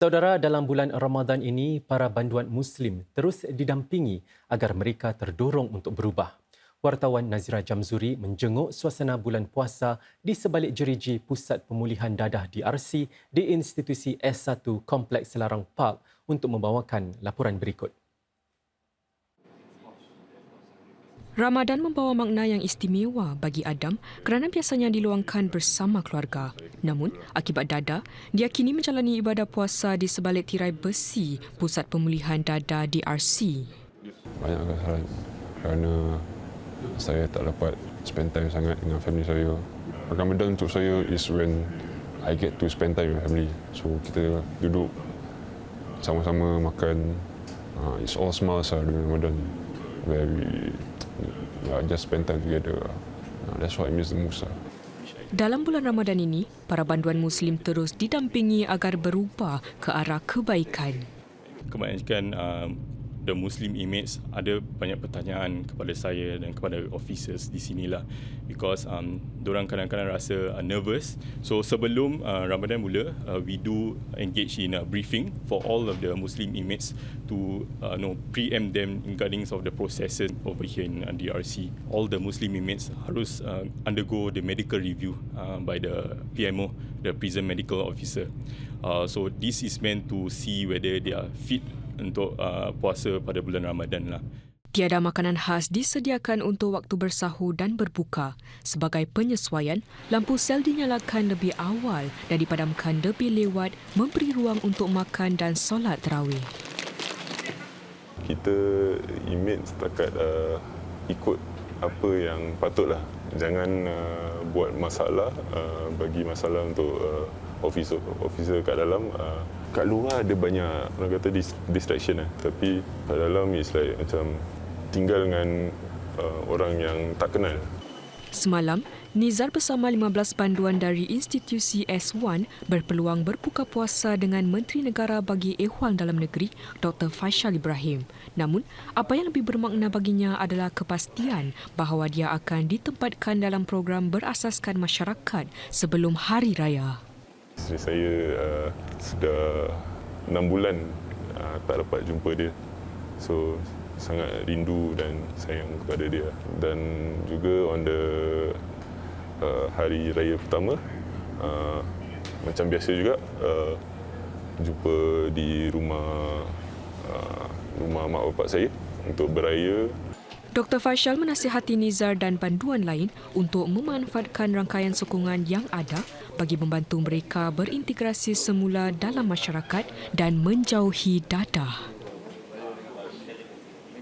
Saudara, dalam bulan Ramadan ini, para banduan Muslim terus didampingi agar mereka terdorong untuk berubah. Wartawan Nazira Jamzuri menjenguk suasana bulan puasa di sebalik jeriji Pusat Pemulihan Dadah DRC di institusi S1 Kompleks Selarang Park untuk membawakan laporan berikut. Ramadan membawa makna yang istimewa bagi Adam kerana biasanya diluangkan bersama keluarga. Namun, akibat dada, dia kini menjalani ibadah puasa di sebalik tirai besi Pusat Pemulihan Dada DRC. Banyak kesalahan kerana saya tak dapat spend time sangat dengan family saya. Ramadan untuk saya is when I get to spend time with family. So kita duduk sama-sama makan. Uh, it's all smiles lah during Ramadan. We yeah, just spend time together. Uh, that's what I miss the most lah. Dalam bulan Ramadan ini, para banduan Muslim terus didampingi agar berubah ke arah kebaikan. Kebanyakan um, the Muslim inmates ada banyak pertanyaan kepada saya dan kepada officers di sinilah because um orang kadang-kadang rasa uh, nervous. So sebelum uh, Ramadan mula uh, we do engage in a briefing for all of the Muslim inmates to uh, know preempt them regarding of the processes over here in uh, DRC all the Muslim inmates harus uh, undergo the medical review uh, by the PMO the prison medical officer. Uh, so this is meant to see whether they are fit untuk uh, puasa pada bulan Ramadan lah. Tiada makanan khas disediakan untuk waktu bersahur dan berbuka. Sebagai penyesuaian, lampu sel dinyalakan lebih awal dan dipadamkan lebih lewat memberi ruang untuk makan dan solat terawih. Kita imit setakat uh, ikut apa yang patutlah. Jangan uh, buat masalah uh, bagi masalah untuk uh, officer officer kat dalam uh, kat luar ada banyak orang kata distraction lah tapi kat dalam is like macam tinggal dengan uh, orang yang tak kenal Semalam, Nizar bersama 15 panduan dari institusi S1 berpeluang berbuka puasa dengan Menteri Negara bagi Ehwal Dalam Negeri, Dr. Faisal Ibrahim. Namun, apa yang lebih bermakna baginya adalah kepastian bahawa dia akan ditempatkan dalam program berasaskan masyarakat sebelum Hari Raya. Isteri saya uh, sudah enam bulan uh, tak dapat jumpa dia. So sangat rindu dan sayang kepada dia. Dan juga on the uh, hari raya pertama uh, macam biasa juga uh, jumpa di rumah uh, rumah mak bapak saya untuk beraya Dr. Faisal menasihati Nizar dan panduan lain untuk memanfaatkan rangkaian sokongan yang ada bagi membantu mereka berintegrasi semula dalam masyarakat dan menjauhi dadah.